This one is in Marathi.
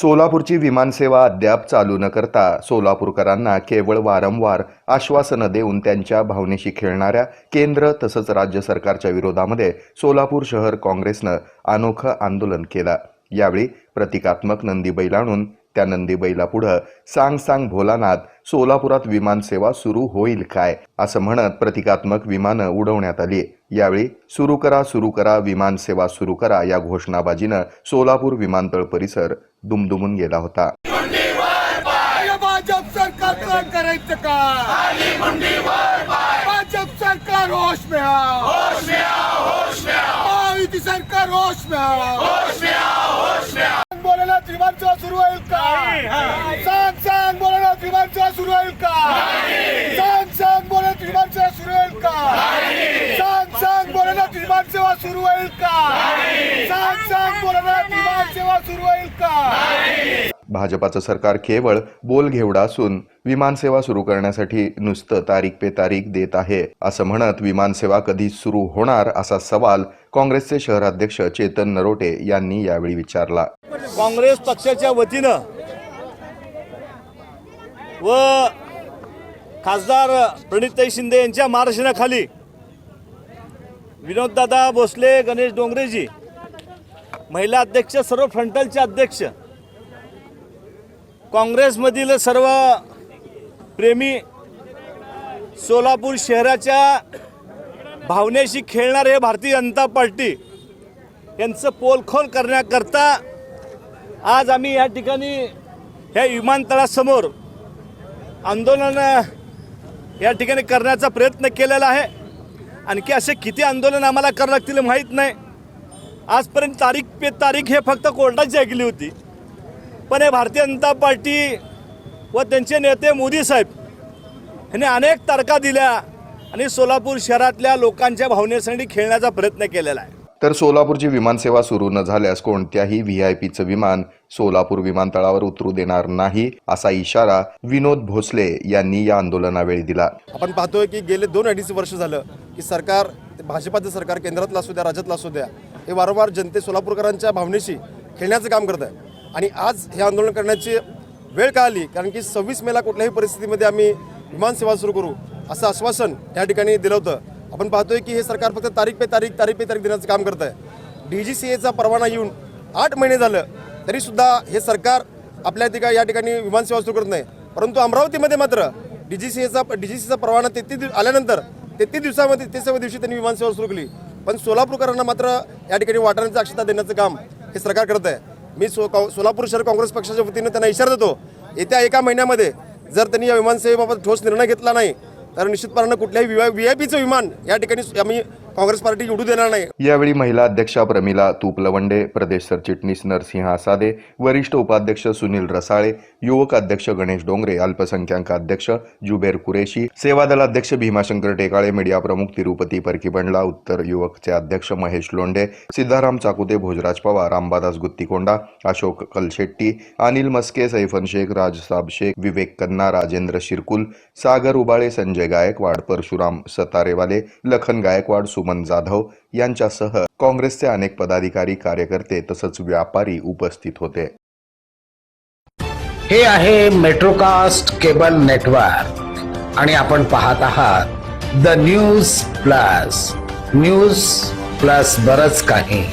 सोलापूरची विमानसेवा अद्याप चालू न करता सोलापूरकरांना केवळ वारंवार आश्वासनं देऊन त्यांच्या भावनेशी खेळणाऱ्या केंद्र तसंच राज्य सरकारच्या विरोधामध्ये सोलापूर शहर काँग्रेसनं अनोखं आंदोलन केलं. यावेळी प्रतिकात्मक नंदी बैल आणून त्या नंदी बैलापुढं सांग सांग भोलानाथ सोलापुरात विमानसेवा सुरू होईल काय? असं म्हणत प्रतिकात्मक विमानं उडवण्यात आली. यावेळी सुरू करा सुरू करा विमानसेवा सुरू करा या घोषणाबाजीनं सोलापूर विमानतळ परिसर दुमदुमून गेला होता. करायचं का? भाजप सरकार सरकार बोलायला विमानसेवा सुरू होईल का? सांग सांग बोलायला विमानसेवा सुरू होईल का? सांग सांग बोलायला विमानसेवा सुरू होईल का? सांग सांग बोलायला विमानसेवा सुरू होईल का? सांग सांग बोलायला विमानसेवा सुरू होईल का? भाजपाचं सरकार केवळ बोल घेवडा असून विमानसेवा सुरू करण्यासाठी नुसतं तारीख पे तारीख देत आहे. असं म्हणत विमानसेवा कधी सुरू होणार असा सवाल काँग्रेसचे शहराध्यक्ष चेतन नरोटे यांनी यावेळी विचारला. काँग्रेस पक्षाच्या वतीनं व खासदार प्रणितताई शिंदे यांच्या मार्गदर्शनाखाली विनोददादा भोसले गणेश डोंगरेजी महिला अध्यक्ष सर्व फ्रंटलचे अध्यक्ष काँग्रेसमधील सर्व प्रेमी सोलापूर शहराच्या भावनेशी खेळणारे हे भारतीय जनता पार्टी यांचं पोलखोल करण्याकरता आज आम्ही या ठिकाणी ह्या विमानतळासमोर आंदोलन या ठिकाणी करण्याचा प्रयत्न केलेला आहे. आणखी असे किती आंदोलन आम्हाला करावं लागतील माहीत नाही. आजपर्यंत तारीख पे तारीख हे फक्त कोर्टाची ऐकली होती. पण हे भारतीय जनता पार्टी व त्यांचे नेते मोदी साहेब ह्यांनी अनेक तारखा दिल्या आणि सोलापूर शहरातल्या लोकांच्या भावनेसाठी खेळण्याचा प्रयत्न केलेला आहे. तर सोलापूरची विमानसेवा सुरू न झाल्यास कोणत्याही व्ही आय पीचं विमान सोलापूर विमानतळावर उतरू देणार नाही असा इशारा विनोद भोसले यांनी या आंदोलनावेळी दिला. आपण पाहतोय की गेले दोन अडीच वर्ष झालं की सरकार ते भाजपाचं सरकार केंद्रातलं असू द्या राज्यातलं असू द्या हे वारंवार जनते सोलापूरकरांच्या भावनेशी खेळण्याचं काम करत आहे आणि आज हे आंदोलन करण्याची वेळ का आली? कारण की सव्वीस मेला कुठल्याही परिस्थितीमध्ये आम्ही विमानसेवा सुरू करू असं आश्वासन या ठिकाणी दिलं होतं. आपण पाहतोय की हे सरकार फक्त तारीख पे तारीख तारीख पे तारीख देण्याचं काम करत आहे डी जी सी एचा परवाना येऊन आठ महिने झालं तरीसुद्धा हे सरकार आपल्या ठिकाणी या ठिकाणी विमानसेवा सुरू करत नाही. परंतु अमरावतीमध्ये मात्र डी जी सी एचा डी जी सीचा परवाना तेहतीस दिवस आल्यानंतर तेहतीस दिवसामध्ये तेसाव्या दिवशी त्यांनी विमानसेवा सुरू केली. पण सोलापूरकरांना मात्र या ठिकाणी वाटाण्याची अक्षता देण्याचं काम हे सरकार करत आहे. मी सो सोलापूर शहर काँग्रेस पक्षाच्या वतीनं त्यांना इशारा देतो. येत्या एका महिन्यामध्ये जर त्यांनी या विमानसेवेबाबत ठोस निर्णय घेतला नाही तर निश्चितपणानं कुठल्याही व्ही आय पीचं विमान या ठिकाणी आम्ही काँग्रेस पार्टी निवडू देणार नाही. यावेळी महिला अध्यक्षा प्रमिला तुपलवंडे प्रदेश सरचिटणीस नरसिंह आसादे वरिष्ठ उपाध्यक्ष सुनील रसाळे युवक अध्यक्ष गणेश डोंगरे अल्पसंख्याक अध्यक्ष जुबेर कुरेशी सेवा दलाध्यक्ष भीमाशंकर टेकाळे मीडिया प्रमुख तिरुपती परकीबंडला उत्तर युवकचे अध्यक्ष महेश लोंढे सिद्धाराम चाकुते भोजराज पवार अंबादास गुत्तीकोंडा अशोक कलशेट्टी अनिल मस्के सैफन शेख राजसाब शेख विवेक कन्ना राजेंद्र शिरकुल सागर उबाळे संजय गायकवाड परशुराम सतारेवाले लखन गायकवाड सुमन जाधव यांच्यासह काँग्रेसचे अनेक पदाधिकारी कार्यकर्ते तसंच व्यापारी उपस्थित होते. हे आहे मेट्रोकास्ट केबल नेटवर्क आणि आपण पाहत आहात the news plus news plus बरच काही.